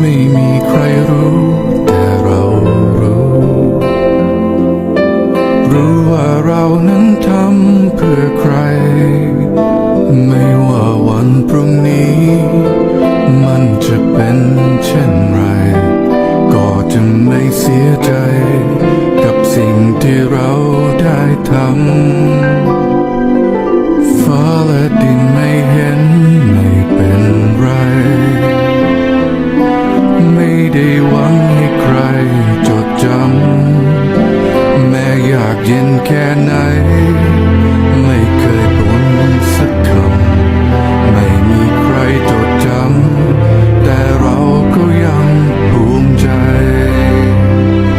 ไม่มีใครรู้ แต่เรารู้ รู้ว่าเรานั้นทำเพื่อใคร ไม่ว่าวันพรุ่งนี้ มันจะเป็นเช่นไร ก็จะไม่เสียใจากเย็นแค่ไหน ไม่เคยบ่นสักคำ ไม่มีใครจดจำ แต่เราก็ยังภูมิใจ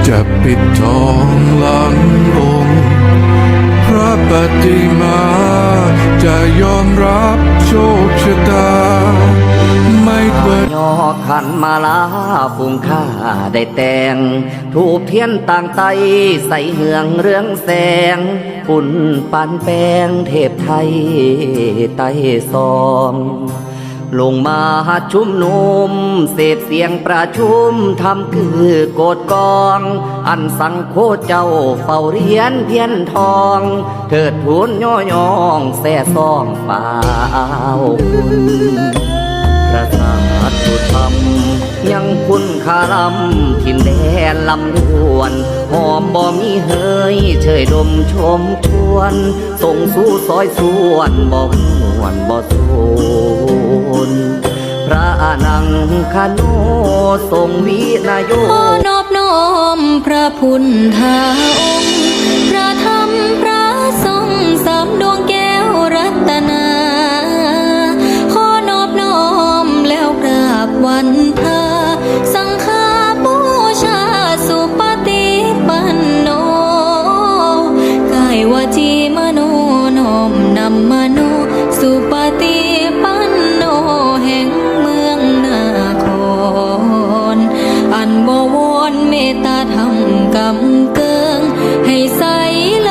จะปิดทองหลังองค์พระปฏิมา จะยอมรับโชคชะตา ขันมาลาฟุงข้าได้แต่ง ถูกเทียนต่างไตใส่เหืองเรื่องแสงปุ่นปันแปงเทพไทยไตซองลงมาชุมนุมเศษเสียงประชุมทำคือโกดกอง อันสังโคเจ้าเฝ้าเรียนเพียนทอง เถิดทูนย่อยอง แส่ซองป่าคุณ พระศาสุธรรม ยังคุณคารำทินแดนลำดวนหอมบ่มีเฮยเชยดมชมชวน ส่งสู่ซอยส่วนบ่หวนบ่สูนพระนังคโนทรงวินายขอนอบน้อมพระพุทธองค์พระธรรม สังฆาบูชาสุปฏิปันโนกายวจีมโนน้อมนำมโนสุปฏิปันโนแห่งเมืองนาครอันบวรเมตตาธรรมกำเกิงให้ใสเลิ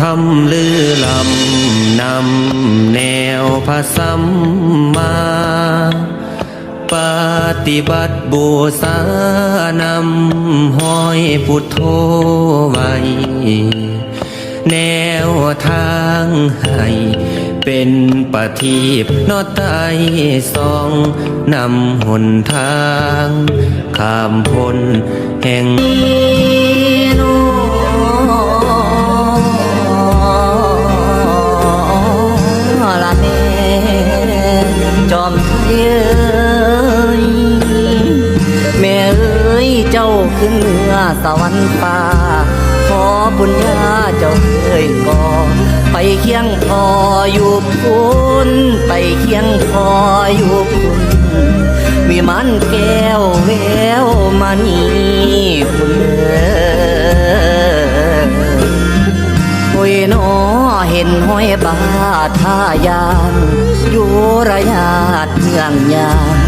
ธรรมลือลำนำแนวพระสัมมา ปฏิบัติบูสานำห้อยพุทโธไว้ แนวทางให้เป็นปฏิบนอไตสองนำหนทาง ข้ามพ้นแห่ง เจ้าขึ้นเหนือสวรรค์ฟ้าขอบุญญาเจ้าเคยก่อไปเคียงคออยู่พุนไปเคียงคออยู่พุนวิมานแก้วแววมานีคุณเอ้ยนอเห็นห้อยบาทท่ายานอยู่ระยาดเมืองยาง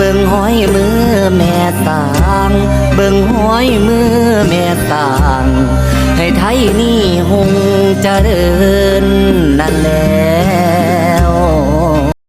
เบิ่งห้อยมือแม่ตาง เบิ่งห้อยมือแม่ตาง ให้ไทยนี่หงเจริญนั่นแหละ